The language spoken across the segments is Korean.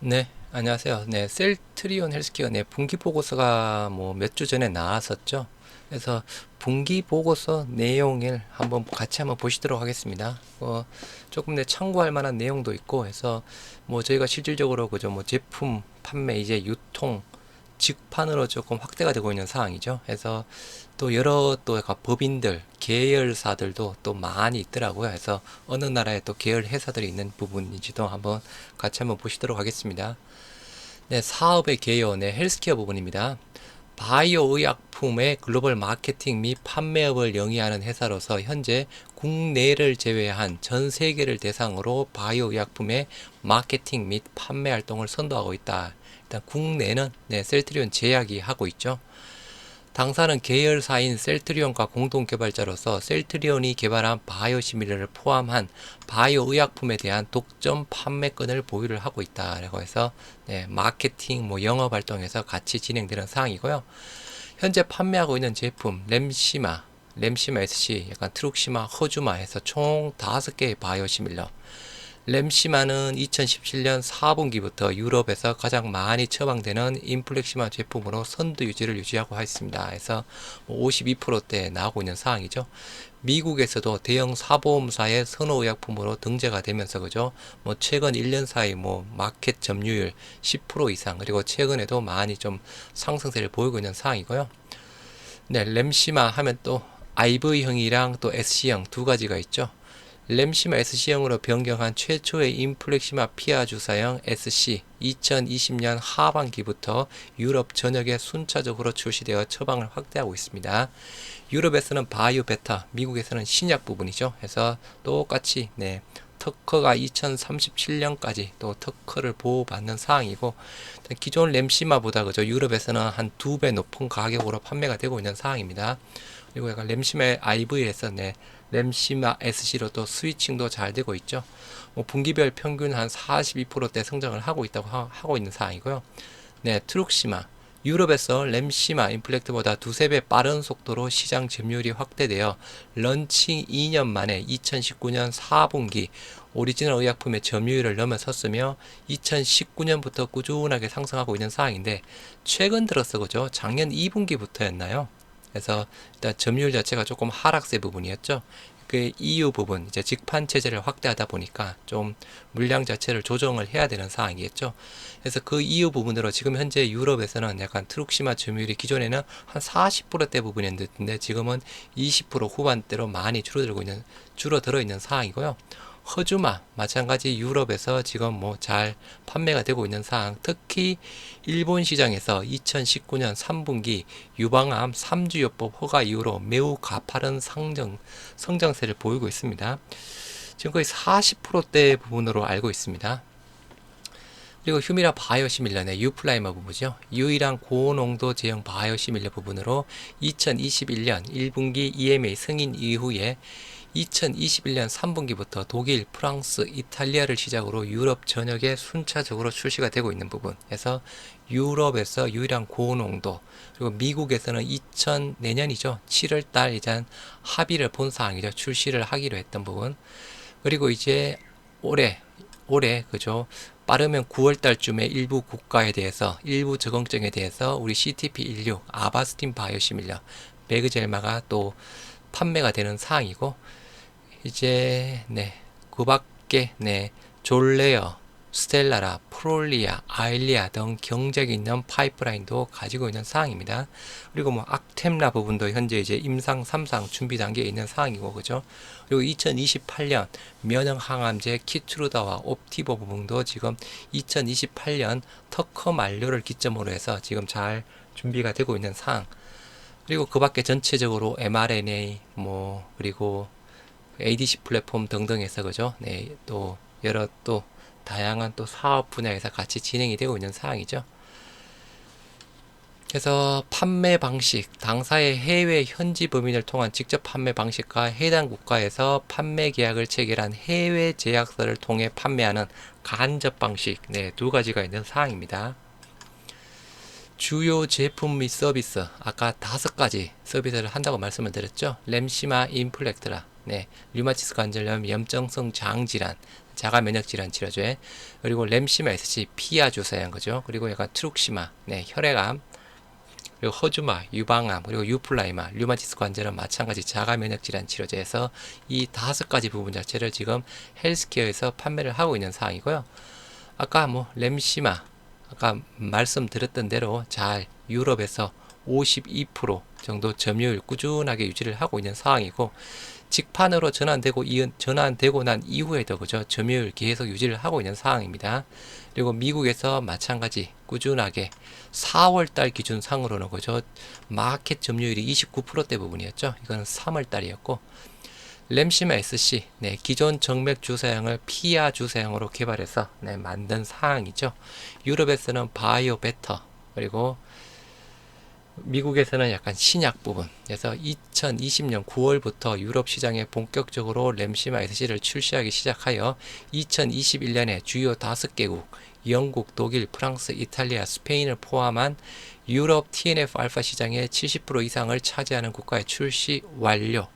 네, 안녕하세요. 네, 셀트리온 헬스케어 네, 분기 보고서가 뭐 몇 주 전에 나왔었죠. 그래서 분기 보고서 내용을 한번 같이 한번 보시도록 하겠습니다. 어, 조금 내 참고할 만한 내용도 있고 해서 뭐 저희가 실질적으로 그죠 뭐 제품 판매 이제 유통 직판으로 조금 확대가 되고 있는 상황이죠. 그래서 또 여러 또 법인들, 계열사들도 또 많이 있더라고요. 그래서 어느 나라에 또 계열 회사들이 있는 부분인지도 한번 같이 한번 보시도록 하겠습니다. 네, 사업의 개요, 네, 헬스케어 부분입니다. 바이오 의약품의 글로벌 마케팅 및 판매업을 영위하는 회사로서 현재 국내를 제외한 전 세계를 대상으로 바이오 의약품의 마케팅 및 판매 활동을 선도하고 있다. 일단 국내는 네, 셀트리온 제약이 하고 있죠. 당사는 계열사인 셀트리온과 공동 개발자로서 셀트리온이 개발한 바이오시밀러를 포함한 바이오 의약품에 대한 독점 판매권을 보유를 하고 있다라고 해서 네, 마케팅 뭐 영업 활동에서 같이 진행되는 사항이고요. 현재 판매하고 있는 제품 램시마, 램시마 SC, 약간 트룩시마, 허주마 해서 총 다섯 개의 바이오시밀러 램시마는 2017년 4분기부터 유럽에서 가장 많이 처방되는 인플렉시마 제품으로 선두 유지를 유지하고 있습니다. 그래서 52%대 나오고 있는 상황이죠. 미국에서도 대형 사보험사의 선호의약품으로 등재가 되면서 그죠. 뭐 최근 1년 사이 뭐 마켓 점유율 10% 이상 그리고 최근에도 많이 좀 상승세를 보이고 있는 상황이고요. 네, 램시마 하면 또 IV형이랑 또 SC형 두 가지가 있죠. 램시마 SC형으로 변경한 최초의 인플렉시마 피아 주사형 SC 2020년 하반기부터 유럽 전역에 순차적으로 출시되어 처방을 확대하고 있습니다. 유럽에서는 바이오 베타, 미국에서는 신약 부분이죠. 해서 똑같이 네, 특허가 2037년까지 또 특허를 보호받는 사항이고 기존 램시마보다 그죠 유럽에서는 한 두 배 높은 가격으로 판매가 되고 있는 사항입니다. 그리고 약간 램시마 IV에서 네, 램시마 SC로 또 스위칭도 잘 되고 있죠. 뭐 분기별 평균 한 42%대 성장을 하고 있다고 하, 고 있는 상황이고요. 네, 트룩시마 유럽에서 램시마 인플렉트보다 두세 배 빠른 속도로 시장 점유율이 확대되어 런칭 2년 만에 2019년 4분기 오리지널 의약품의 점유율을 넘어섰으며 2019년부터 꾸준하게 상승하고 있는 상황인데 최근 들어서 그죠 작년 2분기부터였나요? 그래서 일단 점유율 자체가 조금 하락세 부분이었죠. 그 EU 부분 이제 직판 체제를 확대하다 보니까 좀 물량 자체를 조정을 해야 되는 상황이겠죠. 그래서 그 EU 부분으로 지금 현재 유럽에서는 약간 트룩시마 점유율이 기존에는 한 40%대 부분이었는데 지금은 20% 후반대로 많이 줄어들고 있는 줄어들어 있는 상황이고요. 허주마 마찬가지 유럽에서 지금 뭐 잘 판매가 되고 있는 상황 특히 일본 시장에서 2019년 3분기 유방암 3주요법 허가 이후로 매우 가파른 상정, 성장세를 보이고 있습니다. 지금 거의 40%대 부분으로 알고 있습니다. 그리고 휴미라 바이오 시밀러의 유플라이머 부분이죠. 유일한 고농도 제형 바이오 시밀러 부분으로 2021년 1분기 EMA 승인 이후에 2021년 3분기부터 독일, 프랑스, 이탈리아를 시작으로 유럽 전역에 순차적으로 출시가 되고 있는 부분에서 유럽에서 유일한 고농도 그리고 미국에서는 2000 내년이죠. 7월 달 이제 합의를 본 사항이죠. 출시를 하기로 했던 부분. 그리고 이제 올해 올해 그죠? 빠르면 9월 달쯤에 일부 국가에 대해서 일부 적응증에 대해서 우리 CTP16 아바스틴 바이오 시밀러 베그젤마가 또 판매가 되는 사항이고 이제 네 그 밖에 네 졸레어, 스텔라라, 프롤리아, 아일리아 등 경쟁이 있는 파이프라인도 가지고 있는 사항입니다. 그리고 뭐 악템라 부분도 현재 이제 임상 3상 준비 단계에 있는 사항이고 그죠? 그리고 2028년 면역 항암제 키트루다와 옵티보 부분도 지금 2028년 특허 만료를 기점으로 해서 지금 잘 준비가 되고 있는 사항. 그리고 그 밖에 전체적으로 mRNA 뭐 그리고 ADC 플랫폼 등등에서 그죠? 네, 또 여러 또 다양한 또 사업 분야에서 같이 진행이 되고 있는 사항이죠. 그래서 판매 방식, 당사의 해외 현지 범인을 통한 직접 판매 방식과 해당 국가에서 판매 계약을 체결한 해외 제약사를 통해 판매하는 간접 방식, 네, 두 가지가 있는 사항입니다. 주요 제품 및 서비스, 아까 다섯 가지 서비스를 한다고 말씀을 드렸죠. 램시마 인플렉트라, 네, 류마티스 관절염, 염증성 장질환, 자가 면역 질환 치료제. 그리고 렘시마 SC 피하 주사한 거죠. 그리고 약간 트룩시마, 네, 혈액암. 그리고 허주마, 유방암, 그리고 유플라이마, 류마티스 관절은 마찬가지 자가 면역 질환 치료제에서 이 다섯 가지 부분 자체를 지금 헬스케어에서 판매를 하고 있는 상황이고요. 아까 뭐 렘시마 아까 말씀드렸던 대로 잘 유럽에서 52% 정도 점유율 꾸준하게 유지를 하고 있는 상황이고 직판으로 전환되고 이은 전환되고 난 이후에도 그죠 점유율 계속 유지를 하고 있는 상황입니다. 그리고 미국에서 마찬가지 꾸준하게 4월 달 기준 상으로는 그죠 마켓 점유율이 29%대 부분이었죠. 이거는 3월 달이었고 램시마 SC 네, 기존 정맥 주사형을 피아 주사형으로 개발해서 네, 만든 사항이죠. 유럽에서는 바이오 베터 그리고 미국에서는 약간 신약 부분. 그래서 2020년 9월부터 유럽 시장에 본격적으로 램시마 SC를 출시하기 시작하여 2021년에 주요 5개국, 영국, 독일, 프랑스, 이탈리아, 스페인을 포함한 유럽 TNF 알파 시장의 70% 이상을 차지하는 국가에 출시 완료.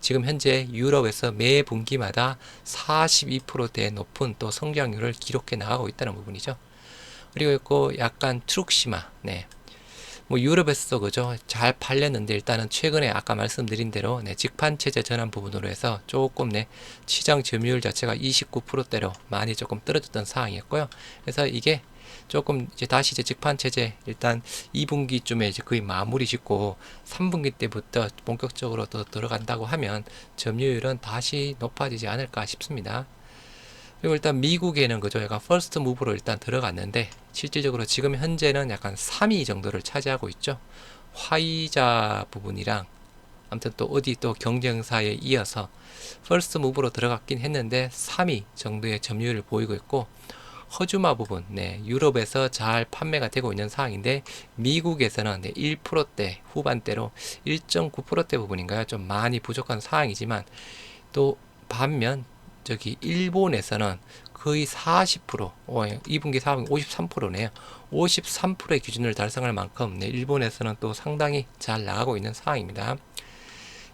지금 현재 유럽에서 매 분기마다 42%대 높은 또 성장률을 기록해 나가고 있다는 부분이죠. 그리고 있고 약간 트룩시마, 네. 뭐 유럽에서 그죠 잘 팔렸는데 일단은 최근에 아까 말씀드린 대로 네, 직판 체제 전환 부분으로 해서 조금 네 시장 점유율 자체가 29%대로 많이 조금 떨어졌던 상황이었고요. 그래서 이게 조금 이제 다시 이제 직판 체제 일단 2분기쯤에 이제 거의 마무리 짓고 3분기 때부터 본격적으로 더 들어간다고 하면 점유율은 다시 높아지지 않을까 싶습니다. 그리고 일단 미국에는 그죠 약간 퍼스트 무브로 일단 들어갔는데 실질적으로 지금 현재는 약간 3위 정도를 차지하고 있죠. 화이자 부분이랑 아무튼 또 어디 또 경쟁사에 이어서 퍼스트 무브로 들어갔긴 했는데 3위 정도의 점유율을 보이고 있고 허주마 부분, 네, 유럽에서 잘 판매가 되고 있는 상황인데 미국에서는 네, 1%대 후반대로 1.9%대 부분인가요? 좀 많이 부족한 상황이지만 또 반면 저기 일본에서는 거의 40%, 어, 2분기 4분기 53%네요. 53%의 기준을 달성할 만큼 네, 일본에서는 또 상당히 잘 나가고 있는 상황입니다.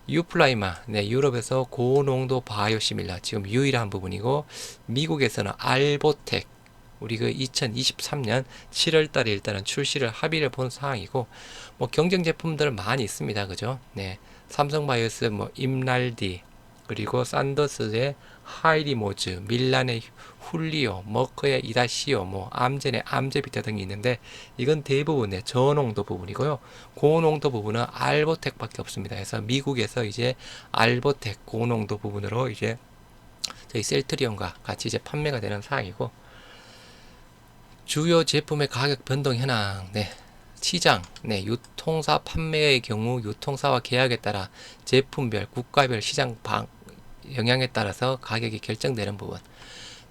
유플라이마, 네, 유럽에서 고농도 바이오시밀라 지금 유일한 부분이고 미국에서는 알보텍 우리 그 2023년 7월 달에 일단은 출시를 합의를 본 상황이고 뭐 경쟁 제품들 많이 있습니다. 그죠? 네. 삼성바이오스 뭐 임날디 그리고 산더스의 하이리모즈, 밀란의 훌리오, 머커의 이다시오, 뭐 암젠의 암제비타 등이 있는데 이건 대부분의 저농도 부분이고요. 고농도 부분은 알보텍밖에 없습니다. 그래서 미국에서 이제 알보텍 고농도 부분으로 이제 저희 셀트리온과 같이 이제 판매가 되는 사항이고 주요 제품의 가격 변동 현황, 네. 시장, 네, 유통사 판매의 경우 유통사와 계약에 따라 제품별, 국가별 시장 방, 영향에 따라서 가격이 결정되는 부분.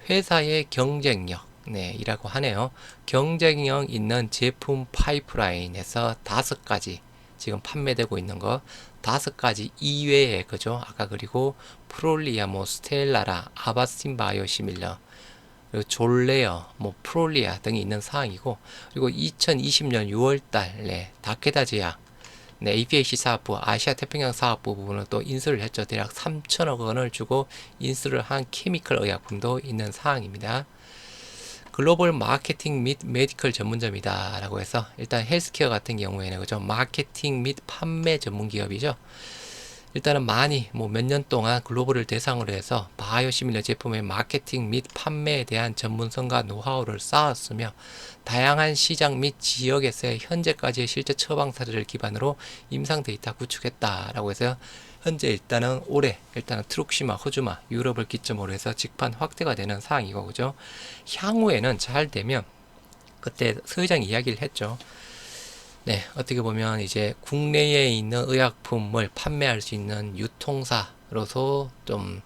회사의 경쟁력, 네, 이라고 하네요. 경쟁력 있는 제품 파이프라인에서 다섯 가지 지금 판매되고 있는 거 다섯 가지 이외에 그죠? 아까 그리고 프롤리아, 뭐 스텔라라, 아바스틴 바이오 시밀러, 그리고 졸레어, 뭐 프롤리아 등이 있는 사항이고 그리고 2020년 6월달 네, 다케다 제약 네, APAC 사업부, 아시아 태평양 사업부 부분은 또 인수를 했죠. 대략 3천억 원을 주고 인수를 한 케미컬 의약품도 있는 사항입니다. 글로벌 마케팅 및 메디컬 전문점이다 라고 해서 일단 헬스케어 같은 경우에는 그죠 마케팅 및 판매 전문 기업이죠 일단은 많이 뭐 몇 년 동안 글로벌을 대상으로 해서 바이오 시밀러 제품의 마케팅 및 판매에 대한 전문성과 노하우를 쌓았으며 다양한 시장 및 지역에서의 현재까지의 실제 처방 사례를 기반으로 임상 데이터 구축했다라고 해서 현재 일단은 올해 일단은 트룩시마, 허주마, 유럽을 기점으로 해서 직판 확대가 되는 사항이고 그죠. 향후에는 잘 되면 그때 서회장이 이야기를 했죠. 네, 어떻게 보면 이제 국내에 있는 의약품을 판매할 수 있는 유통사로서 좀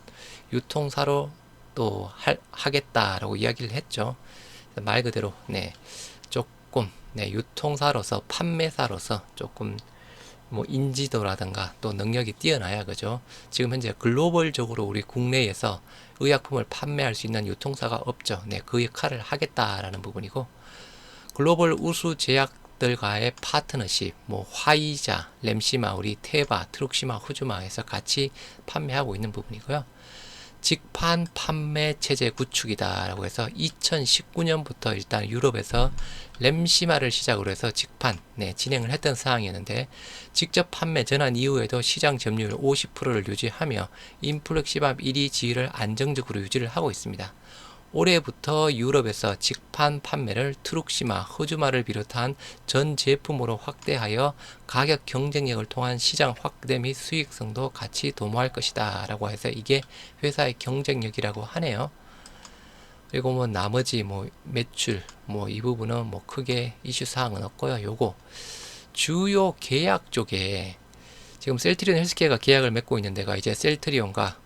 유통사로 또 할, 하겠다라고 이야기를 했죠. 말 그대로 네 조금 네 유통사로서 판매사로서 조금 뭐 인지도라든가 또 능력이 뛰어나야 그죠. 지금 현재 글로벌적으로 우리 국내에서 의약품을 판매할 수 있는 유통사가 없죠. 네, 그 역할을 하겠다라는 부분이고 글로벌 우수 제약 들과의 파트너십, 뭐 화이자, 램시마, 우리 테바, 트룩시마, 후주마에서 같이 판매하고 있는 부분이고요. 직판 판매 체제 구축이다라고 해서 2019년부터 일단 유럽에서 램시마를 시작으로 해서 직판 네, 진행을 했던 사항이었는데 직접 판매 전환 이후에도 시장 점유율 50%를 유지하며 인플렉시밥 1위 지위를 안정적으로 유지를 하고 있습니다. 올해부터 유럽에서 직판 판매를 트룩시마, 허주마를 비롯한 전 제품으로 확대하여 가격 경쟁력을 통한 시장 확대 및 수익성도 같이 도모할 것이다 라고 해서 이게 회사의 경쟁력이라고 하네요. 그리고 뭐 나머지 뭐 매출 뭐 이 부분은 뭐 크게 이슈 사항은 없고요. 요거 주요 계약 쪽에 지금 셀트리온 헬스케어가 계약을 맺고 있는 데가 이제 셀트리온과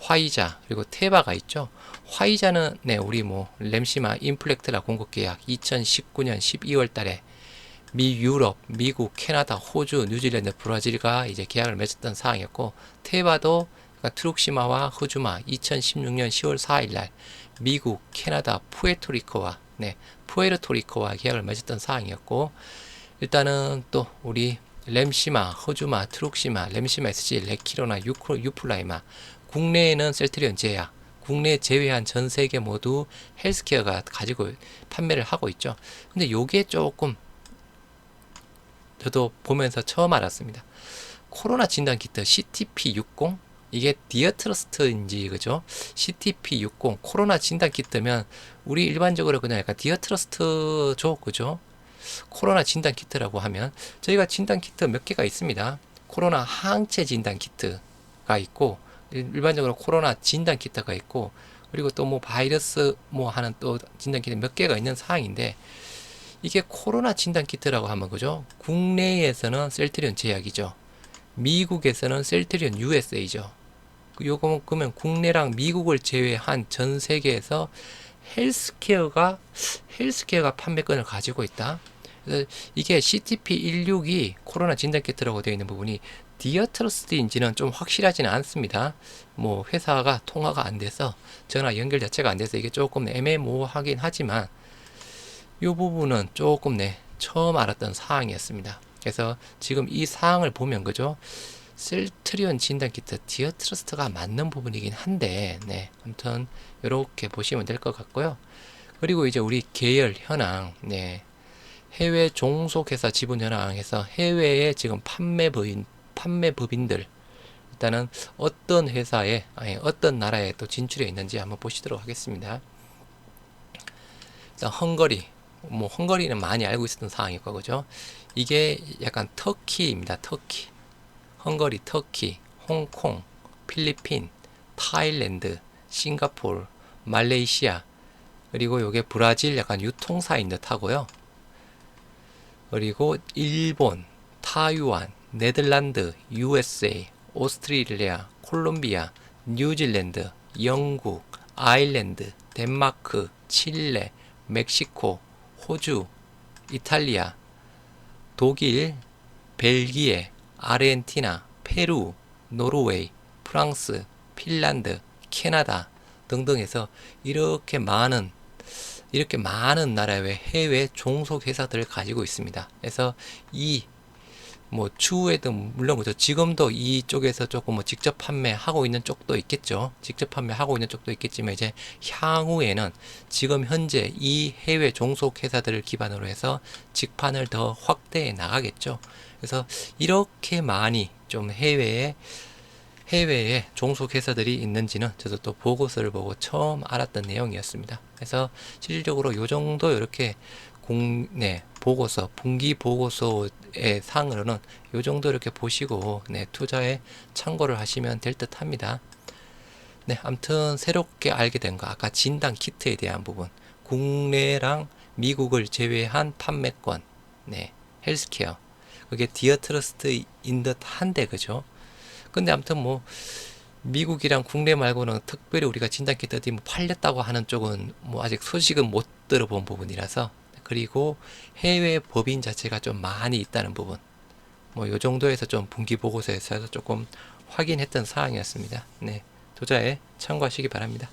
화이자 그리고 테바가 있죠. 화이자는 네 우리 뭐 램시마 인플렉트라 공급 계약 2019년 12월 달에 미 유럽, 미국, 캐나다, 호주, 뉴질랜드, 브라질과 이제 계약을 맺었던 사항이었고 테바도 그러니까 트룩시마와 호주마 2016년 10월 4일 날 미국, 캐나다, 푸에토리코와 네 푸에르토리코와 계약을 맺었던 사항이었고 일단은 또 우리 램시마, 호주마, 트룩시마, 램시마 SG, 레키로나, 유크로, 유플라이마 국내에는 셀트리온 제약 국내 제외한 전 세계 모두 헬스케어가 가지고 판매를 하고 있죠. 근데 요게 조금 저도 보면서 처음 알았습니다. 코로나 진단 키트 CTP60 이게 디어트러스트인지 그죠? CTP60 코로나 진단 키트면 우리 일반적으로 그냥 약간 디어트러스트죠, 그죠? 코로나 진단 키트라고 하면 저희가 진단 키트 몇 개가 있습니다. 코로나 항체 진단 키트가 있고 일반적으로 코로나 진단 키트가 있고 그리고 또 뭐 바이러스 뭐 하는 또 진단 키트 몇 개가 있는 상황인데 이게 코로나 진단 키트라고 하면 그죠? 국내에서는 셀트리온 제약이죠. 미국에서는 셀트리온 USA죠. 요거 그러면 국내랑 미국을 제외한 전 세계에서 헬스케어가 헬스케어가 판매권을 가지고 있다. 이게 CTP16이 코로나 진단 키트라고 되어 있는 부분이 디어트러스트인지는 좀 확실하지는 않습니다. 뭐 회사가 통화가 안 돼서 전화 연결 자체가 안 돼서 이게 조금 애매모호하긴 하지만 이 부분은 조금 네 처음 알았던 사항이었습니다. 그래서 지금 이 사항을 보면 그죠? 셀트리온 진단 키트 디어트러스트가 맞는 부분이긴 한데 네 아무튼 이렇게 보시면 될 것 같고요. 그리고 이제 우리 계열 현황 네 해외 종속회사 지분 현황에서 해외에 지금 판매 법인 판매 법인들 일단은 어떤 회사에 아니 어떤 나라에 또 진출해 있는지 한번 보시도록 하겠습니다. 일단 헝거리 뭐 헝거리는 많이 알고 있었던 상황이고 그죠? 이게 약간 터키입니다. 터키. 헝거리, 터키, 홍콩, 필리핀, 타일랜드, 싱가포르, 말레이시아 그리고 요게 브라질 약간 유통사인 듯 하고요. 그리고 일본, 타이완, 네덜란드, USA, 오스트레일리아, 콜롬비아, 뉴질랜드, 영국, 아일랜드, 덴마크, 칠레, 멕시코, 호주, 이탈리아, 독일, 벨기에, 아르헨티나, 페루, 노르웨이, 프랑스, 핀란드, 캐나다 등등 해서 이렇게 많은 이렇게 많은 나라의 해외 종속 회사들을 가지고 있습니다. 그래서 이 뭐 추후에도 물론 그죠. 지금도 이쪽에서 조금 뭐 직접 판매하고 있는 쪽도 있겠죠. 직접 판매하고 있는 쪽도 있겠지만 이제 향후에는 지금 현재 이 해외 종속 회사들을 기반으로 해서 직판을 더 확대해 나가겠죠. 그래서 이렇게 많이 좀 해외에 해외에 종속 회사들이 있는지는 저도 또 보고서를 보고 처음 알았던 내용이었습니다. 그래서 실질적으로 요 정도 이렇게 공, 네, 보고서, 분기 보고서의 상으로는 요 정도 이렇게 보시고, 네, 투자에 참고를 하시면 될 듯 합니다. 네, 아무튼 새롭게 알게 된 거, 아까 진단 키트에 대한 부분, 국내랑 미국을 제외한 판매권, 네, 헬스케어, 그게 디어트러스트 인 듯 한데, 그죠? 근데 아무튼 뭐, 미국이랑 국내 말고는 특별히 우리가 진단 키트 어디 뭐 팔렸다고 하는 쪽은 뭐 아직 소식은 못 들어본 부분이라서 그리고 해외 법인 자체가 좀 많이 있다는 부분. 뭐 요 정도에서 좀 분기 보고서에서 조금 확인했던 사항이었습니다. 네. 투자에 참고하시기 바랍니다.